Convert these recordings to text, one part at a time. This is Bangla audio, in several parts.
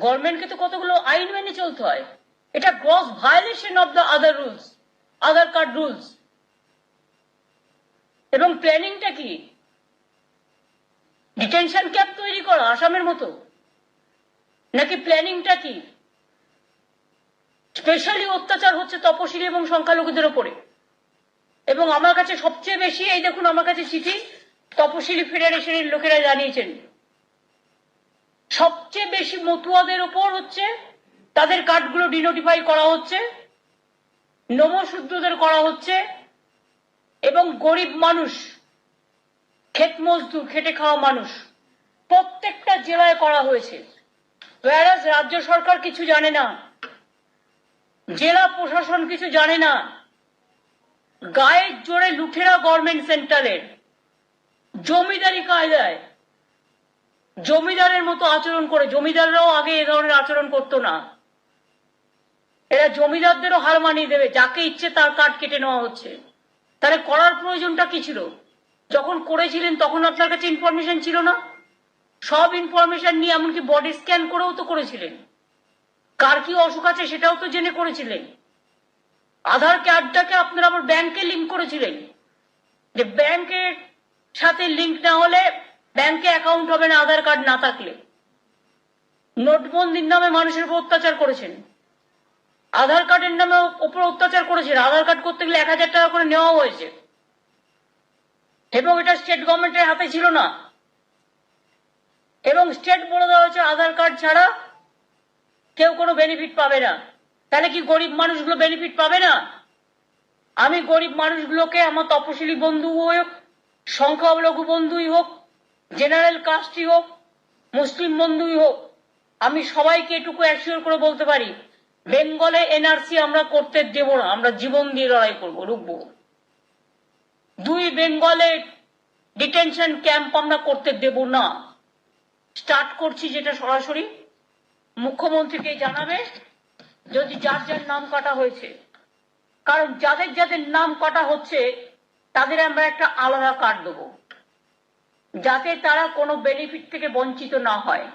গভর্নমেন্টকে তো কতগুলো আইন মেনে চলতে হয়। এটা gross violation of the other rules Aadhaar card rules এবং প্ল্যানিংটা কি? ডিটেনশন ক্যাম্প তৈরি করা, আসামের মতো? নাকি প্ল্যানিংটা কি? স্পেশালি অত্যাচার হচ্ছে তপশিলি এবং সংখ্যালঘুদের ওপরে। এবং আমার কাছে সবচেয়ে বেশি, এই দেখুন, আমার কাছে চিঠি, তপশিলি ফেডারেশনের লোকেরা জানিয়েছেন। সবচেয়ে বেশি মতুয়াদের ওপর হচ্ছে তাদের কার্ডগুলো ডিনোটিফাই করা হচ্ছে নবশুদ্ধদের করা হচ্ছে, এবং গরিব মানুষ, ক্ষেত মজদুর, খেটে খাওয়া মানুষ, প্রত্যেকটা জেলায় করা হয়েছে। রাজ্য সরকার কিছু জানে না, জেলা প্রশাসন কিছু জানে না, গায়ের জোরে লুঠেরা গভর্নমেন্ট সেন্টারের জমিদারি কায়দায় জমিদারের মতো আচরণ করে। জমিদাররাও আগে এ ধরনের আচরণ করতো না। এরা জমিদারদেরও হার মানিয়ে দেবে। যাকে ইচ্ছে তার কার্ড কেটে নেওয়া হচ্ছে। তাহলে করার প্রয়োজনটা কি ছিল? যখন করেছিলেন তখন আপনার কাছে ইনফরমেশন ছিল না? সব ইনফরমেশন নিয়ে এমনকি বডি স্ক্যান করেও তো করেছিলেন। কার কি অসুখ আছে সেটাও তো জেনে করেছিলেন। আধার কার্ডটাকে আপনারা আবার ব্যাংকে লিঙ্ক করেছিলেন। যে ব্যাংকের সাথে লিঙ্ক না হলে ব্যাংকে অ্যাকাউন্ট হবে না, আধার কার্ড না থাকলে। নোটবন্দির নামে মানুষের উপর অত্যাচার করেছেন। আধার কার্ডের নামে উপর অত্যাচার করেছেন। আধার কার্ড করতে গেলে এক হাজার টাকা করে নেওয়া হয়েছে। এবং এটা স্টেট গভর্নমেন্টের হাতে ছিল না। এবং স্টেট বলে দেওয়া হয়েছে, আধার কার্ড ছাড়া কেউ কোনো বেনিফিট পাবে না। তাহলে কি গরিব মানুষগুলো বেনিফিট পাবে না? আমি গরিব মানুষগুলোকে, আমার তপশিলি বন্ধু হোক, সংখ্যালঘু বন্ধুই হোক জেনারেল কাস্টই হোক, মুসলিম বন্ধুই হোক, আমি সবাইকে এটুকু অ্যাসিওর করে বলতে পারি, বেঙ্গলে এনআরসি আমরা করতে দেব না, আমরা জীবন দিয়ে লড়াই করব, রুখবো। দুই বেঙ্গলে ডিটেনশন ক্যাম্প আমরা করতে দেব না। স্টার্ট করছি যেটা সরাসরি। মুখ্যমন্ত্রীকে জানাবে যদি যার যার নাম কাটা হয়েছে। কারণ যাদের যাদের নাম কাটা হচ্ছে, তাদের আমরা একটা আলাদা কার্ড দেবো। যাতে তারা কোনো বেনিফিট থেকে বঞ্চিত না হয়।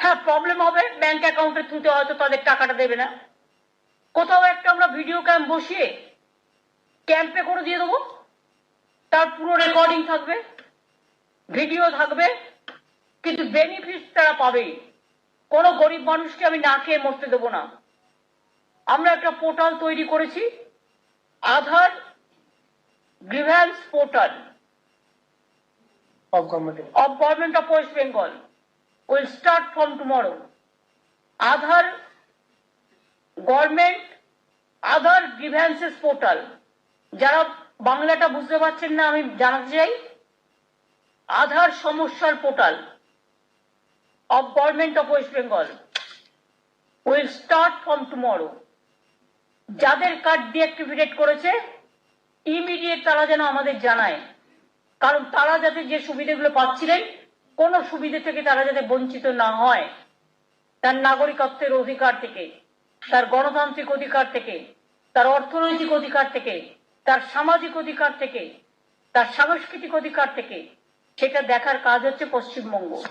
হ্যাঁ প্রবলেম হবে ব্যাংক অ্যাকাউন্টের থ্রুতে হয়তো তাদের টাকাটা দেবে না। কোথাও একটা আমরা ভিডিও ক্যাম্প বসিয়ে ক্যাম্পে করে দিয়ে দেবো। তার পুরো রেকর্ডিং থাকবে ভিডিও থাকবে, কিন্তু বেনিফিট তারা পাবেই কোনো গরিব মানুষকে আমি না খেয়ে মরতে দেবো না। আমরা একটা পোর্টাল তৈরি করেছি, Aadhaar grievance portal of government. of Government of West Bengal. Will start from tomorrow. Aadhaar government Aadhaar grievances portal যারা বাংলাটা বুঝতে পারছেন না, আমি জানাতে চাই আধার সমস্যার portal of government of West Bengal will start from tomorrow যাদের কার্ড ডিঅ্যাক্টিভেট করেছে ইমিডিয়েট তারা যেন আমাদের জানায়। কারণ তারা যাতে যে সুবিধাগুলো পাচ্ছিলেন, কোনো সুবিধে থেকে তারা যাতে বঞ্চিত না হয়, তার নাগরিকত্বের অধিকার থেকে, তার গণতান্ত্রিক অধিকার থেকে, তার অর্থনৈতিক অধিকার থেকে, তার সামাজিক অধিকার থেকে, তার সাংস্কৃতিক অধিকার থেকে, সেটা দেখার কাজ হচ্ছে পশ্চিমবঙ্গ।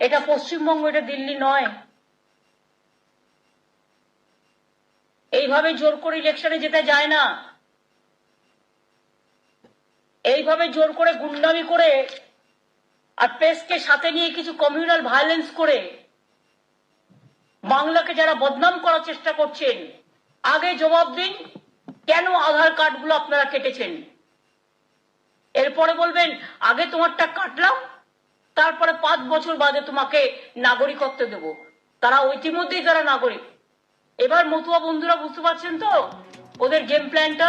এটা পশ্চিমবঙ্গ, এটা দিল্লি নয়। এইভাবে জোর করে ইলেকশনে যেতে যায় না। এইভাবে জোর করে গুন্ডামি করে আর প্রেসকে সাথে নিয়ে কিছু কমিউনাল ভায়োলেন্স করে বাংলাকে যারা বদনাম করার চেষ্টা করছেন, আগে জবাব দিন, কেন আধার কার্ডগুলো আপনারা কেটেছেন? এরপরে বলবেন, আগে তোমারটা কাটলাম, তারপরে পাঁচ বছর বাদে তোমাকে নাগরিকত্ব দেব। তারা ইতিমধ্যেই তারা নাগরিক। এবার মতুয়া বন্ধুরা বুঝতে পারছেন তো? ওদের গেম প্ল্যানটা